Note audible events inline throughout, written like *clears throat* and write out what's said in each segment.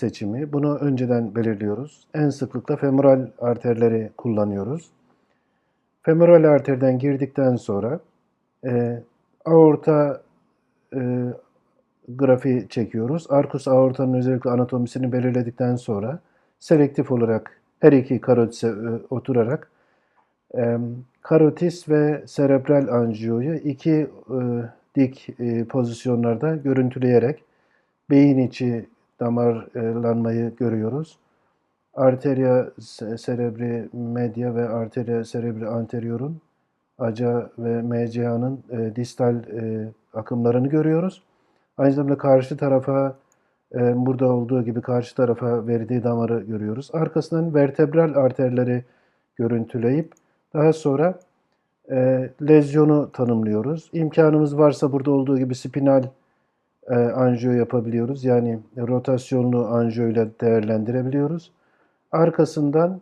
seçimi. Bunu önceden belirliyoruz. En sıklıkla femoral arterleri kullanıyoruz. Femoral arterden girdikten sonra e, aorta e, grafiği çekiyoruz. Arkus aortanın özellikle anatomisini belirledikten sonra selektif olarak her iki karotise e, oturarak e, karotis ve serebral anjiyoyu iki e, dik e, pozisyonlarda görüntüleyerek beyin içi damarlanmayı görüyoruz. Arteria cerebri media ve arteria cerebri anteriorun ACA ve MCA'nın e, distal e, akımlarını görüyoruz. Aynı zamanda karşı tarafa e, burada olduğu gibi karşı tarafa verdiği damarı görüyoruz. Arkasından vertebral arterleri görüntüleyip daha sonra e, lezyonu tanımlıyoruz. İmkanımız varsa burada olduğu gibi spinal e, anjiyo yapabiliyoruz. Yani rotasyonlu anjiyo ile değerlendirebiliyoruz. Arkasından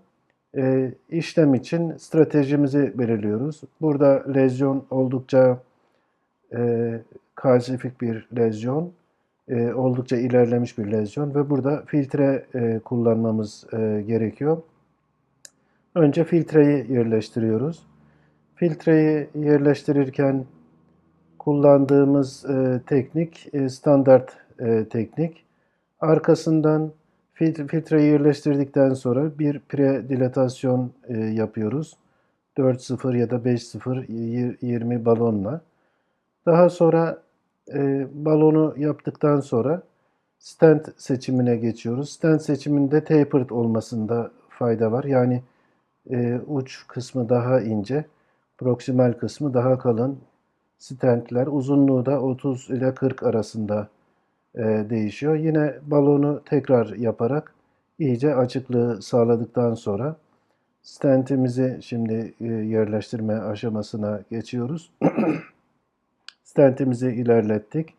e, işlem için stratejimizi belirliyoruz. Burada lezyon oldukça e, kalsifik bir lezyon, e, oldukça ilerlemiş bir lezyon ve burada filtre kullanmamız gerekiyor. Önce filtreyi yerleştiriyoruz. Filtreyi yerleştirirken kullandığımız e, teknik e, standart e, teknik. Arkasından fil- filtreyi yerleştirdikten sonra bir predilatasyon e, yapıyoruz. 4-0 ya da 5-0 y- 20 balonla. Daha sonra e, balonu yaptıktan sonra stent seçimine geçiyoruz. Stent seçiminde tapered olmasında fayda var. Yani e, uç kısmı daha ince, proksimal kısmı daha kalın stentler. Uzunluğu da 30 ile 40 arasında e, değişiyor. Yine balonu tekrar yaparak iyice açıklığı sağladıktan sonra stentimizi şimdi e, yerleştirme aşamasına geçiyoruz. *clears throat* Stentimizi ilerlettik.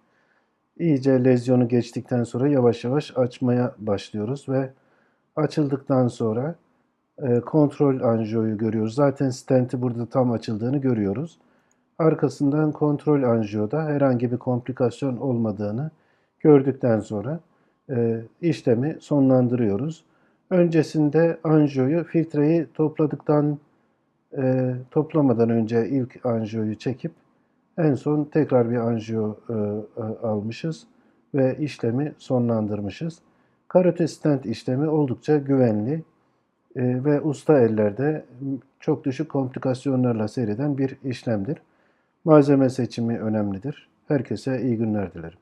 İyice lezyonu geçtikten sonra yavaş yavaş açmaya başlıyoruz ve açıldıktan sonra e, kontrol anjiyoyu görüyoruz. Zaten stenti burada tam açıldığını görüyoruz. Arkasından kontrol anjiyoda herhangi bir komplikasyon olmadığını gördükten sonra e, işlemi sonlandırıyoruz. Öncesinde anjiyoyu filtreyi topladıktan e, toplamadan önce ilk anjiyoyu çekip en son tekrar bir anjiyo e, e, almışız ve işlemi sonlandırmışız. Karotis stent işlemi oldukça güvenli e, ve usta ellerde çok düşük komplikasyonlarla seyreden bir işlemdir. Malzeme seçimi önemlidir. Herkese iyi günler dilerim.